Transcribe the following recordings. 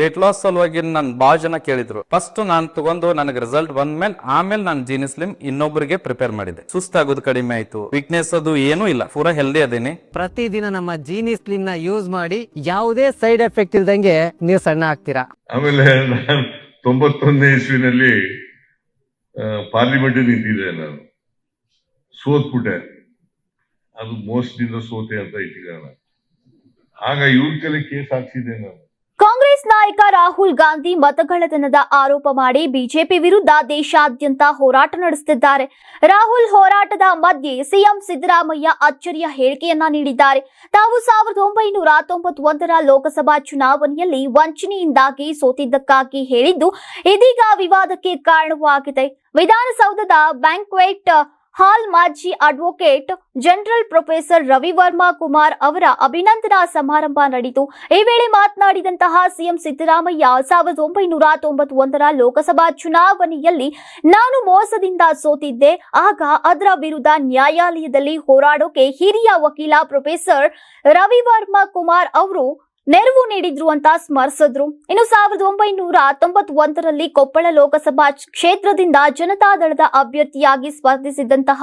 Weight loss ಸಲುವಾಗಿ ನನ್ ಬಾಳ ಜನ ಕೇಳಿದ್ರು. ಫಸ್ಟ್ ನಾನು ತಗೊಂಡು ನನಗೆ ರಿಸಲ್ಟ್ ಬಂದ್ಮೇಲೆ ಆಮೇಲೆ ನಾನು ಜೀನಿ ಸ್ಲಿಮ್ ಇನ್ನೊಬ್ಬರಿಗೆ ಪ್ರಿಪೇರ್ ಮಾಡಿದೆ. ಸುಸ್ತಾಗೋದು ಕಡಿಮೆ ಆಯ್ತು. ವೀಕ್ನೆಸ್ ಅದು ಏನೂ ಇಲ್ಲ. ಪೂರಾ ಹೆಲ್ದಿ ಅದೇನಿ. ಪ್ರತಿದಿನ ನಮ್ಮ ಜೀನಿ ಸ್ಲಿಮ್ನ ಯೂಸ್ ಮಾಡಿ ಯಾವುದೇ ಸೈಡ್ ಎಫೆಕ್ಟ್ ಇಲ್ದಂಗೆ ನೀವು ಸಣ್ಣ ಆಗ್ತೀರಾ? ಆಮೇಲೆ ನಾನು ತೊಂಬತ್ತೊಂದನೇ ಇಸ್ವಿನಲ್ಲಿ ಪಾರ್ಲಿಮೆಂಟ್ ನಿಂತಿದ್ದೆ ನಾನು. ಸೋತ್ಬಿಟ್ಟೆ. ಅದು ಮೋಸದಿಂದ ಸೋತೆ ಅಂತ ಇಟ್ಟಿದ್ದಾನ ಆಗ ಇವ್ರ ಕಲೆ ಕೇಸ್ ಹಾಕ್ಸಿದ್ದೆ ನಾನು. ನಾಯಕ ರಾಹುಲ್ ಗಾಂಧಿ ಮತಗಳ್ಳತನದ ಆರೋಪ ಮಾಡಿ ಬಿಜೆಪಿ ವಿರುದ್ಧ ದೇಶಾದ್ಯಂತ ಹೋರಾಟ ನಡೆಸುತ್ತಿದ್ದಾರೆ. ರಾಹುಲ್ ಹೋರಾಟದ ಮಧ್ಯೆ ಸಿಎಂ ಸಿದ್ದರಾಮಯ್ಯ ಅಚ್ಚರಿಯ ಹೇಳಿಕೆಯನ್ನ ನೀಡಿದ್ದಾರೆ. ತಾವು ಸಾವಿರದ ಒಂಬೈನೂರ ತೊಂಬತ್ತೊಂದರ ಲೋಕಸಭಾ ಚುನಾವಣೆಯಲ್ಲಿ ವಂಚನೆಯಿಂದಾಗಿ ಸೋತಿದ್ದಕ್ಕಾಗಿ ಹೇಳಿದ್ದು ಇದೀಗ ವಿವಾದಕ್ಕೆ ಕಾರಣವಾಗಿದೆ. ವಿಧಾನಸೌಧದ ಬ್ಯಾಂಕ್ವೆಟ್ ಹಾಲ್ ಮಾಜಿ advocate general professor Ravi Varma Kumar ಅವರ ಅಭಿನಂದನಾ ಸಮಾರಂಭ ನಡೆಯಿತು. ಈ ವೇಳೆ ಮಾತನಾಡಿದಂತಹ ಸಿಎಂ ಸಿದ್ದರಾಮಯ್ಯ ಸಾವಿರದ ಒಂಬೈನೂರ ತೊಂಬತ್ತೊಂದರ ಲೋಕಸಭಾ ಚುನಾವಣೆಯಲ್ಲಿ ನಾನು ಮೋಸದಿಂದ ಸೋತಿದ್ದೆ. ಆಗ ಅದರ ವಿರುದ್ಧ ನ್ಯಾಯಾಲಯದಲ್ಲಿ ಹೋರಾಡೋಕೆ ಹಿರಿಯ ವಕೀಲ ಪ್ರೊಫೆಸರ್ ರವಿವರ್ಮಾ ಕುಮಾರ್ ಅವರು ನೆರವು ನೀಡಿದ್ರು ಅಂತ ಸ್ಮರಿಸಿದ್ರು. ಇನ್ನು ಸಾವಿರದ ಒಂಬೈನೂರ ತೊಂಬತ್ತೊಂದರಲ್ಲಿ ಕೊಪ್ಪಳ ಲೋಕಸಭಾ ಕ್ಷೇತ್ರದಿಂದ ಜನತಾದಳದ ಅಭ್ಯರ್ಥಿಯಾಗಿ ಸ್ಪರ್ಧಿಸಿದಂತಹ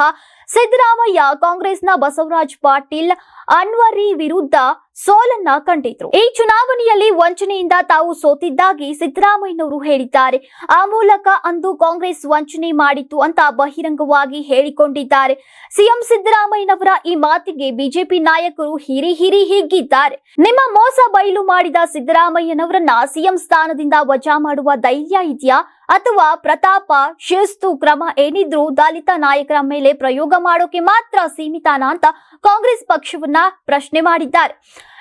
ಸಿದ್ದರಾಮಯ್ಯ ಕಾಂಗ್ರೆಸ್ನ ಬಸವರಾಜ್ ಪಾಟೀಲ್, ಅನ್ವರಿ ವಿರುದ್ಧ ಸೋಲನ್ನ ಕಂಡಿದ್ರು. ಈ ಚುನಾವಣೆಯಲ್ಲಿ ವಂಚನೆಯಿಂದ ತಾವು ಸೋತಿದ್ದಾಗಿ ಸಿದ್ದರಾಮಯ್ಯನವರು ಹೇಳಿದ್ದಾರೆ. ಆ ಮೂಲಕ ಅಂದು ಕಾಂಗ್ರೆಸ್ ವಂಚನೆ ಮಾಡಿತ್ತು ಅಂತ ಬಹಿರಂಗವಾಗಿ ಹೇಳಿಕೊಂಡಿದ್ದಾರೆ. ಸಿಎಂ ಸಿದ್ದರಾಮಯ್ಯನವರ ಈ ಮಾತಿಗೆ ಬಿಜೆಪಿ ನಾಯಕರು ಹಿರಿ ಹಿರಿ ಹಿಗ್ಗಿದ್ದಾರೆ. ನಿಮ್ಮ ಮೋಸ ಬಯಲು ಮಾಡಿದ ಸಿದ್ದರಾಮಯ್ಯನವರನ್ನ ಸಿಎಂ ಸ್ಥಾನದಿಂದ ವಜಾ ಮಾಡುವ ಧೈರ್ಯ ಇದೆಯಾ? ಅಥವಾ ಪ್ರತಾಪ, ಶಿಸ್ತು, ಕ್ರಮ ಏನಿದ್ರು ದಲಿತ ನಾಯಕರ ಮೇಲೆ ಪ್ರಯೋಗ ಮಾಡೋಕೆ ಮಾತ್ರ ಸೀಮಿತಾನ ಅಂತ ಕಾಂಗ್ರೆಸ್ ಪಕ್ಷವನ್ನ ಪ್ರಶ್ನೆ ಮಾಡಿದ್ದಾರೆ.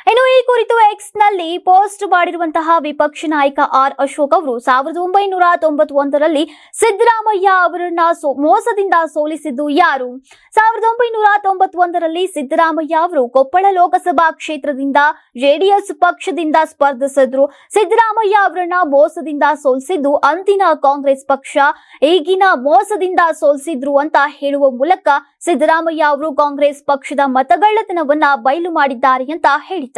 ಇನ್ನು ಈ ಕುರಿತು ಎಕ್ಸ್ನಲ್ಲಿ ಪೋಸ್ಟ್ ಮಾಡಿರುವಂತಹ ವಿಪಕ್ಷ ನಾಯಕ ಆರ್ ಅಶೋಕ್ ಅವರು ಸಾವಿರದ ಒಂಬೈನೂರ ತೊಂಬತ್ತೊಂದರಲ್ಲಿ ಸಿದ್ದರಾಮಯ್ಯ ಅವರನ್ನ ಮೋಸದಿಂದ ಸೋಲಿಸಿದ್ದು ಯಾರು? ಸಾವಿರದ ಒಂಬೈನೂರ ತೊಂಬತ್ತೊಂದರಲ್ಲಿ ಸಿದ್ದರಾಮಯ್ಯ ಅವರು ಕೊಪ್ಪಳ ಲೋಕಸಭಾ ಕ್ಷೇತ್ರದಿಂದ ಜೆಡಿಎಸ್ ಪಕ್ಷದಿಂದ ಸ್ಪರ್ಧಿಸಿದ್ರು. ಸಿದ್ದರಾಮಯ್ಯ ಅವರನ್ನ ಮೋಸದಿಂದ ಸೋಲಿಸಿದ್ದು ಅಂದಿನ ಕಾಂಗ್ರೆಸ್ ಪಕ್ಷ. ಈಗಿನ ಮೋಸದಿಂದ ಸೋಲಿಸಿದ್ರು ಅಂತ ಹೇಳುವ ಮೂಲಕ ಸಿದ್ದರಾಮಯ್ಯ ಅವರು ಕಾಂಗ್ರೆಸ್ ಪಕ್ಷದ ಮತಗಳ್ಳತನವನ್ನ ಬಯಲು ಮಾಡಿದ್ದಾರೆ ಅಂತ ಹೇಳಿದ್ದಾರೆ.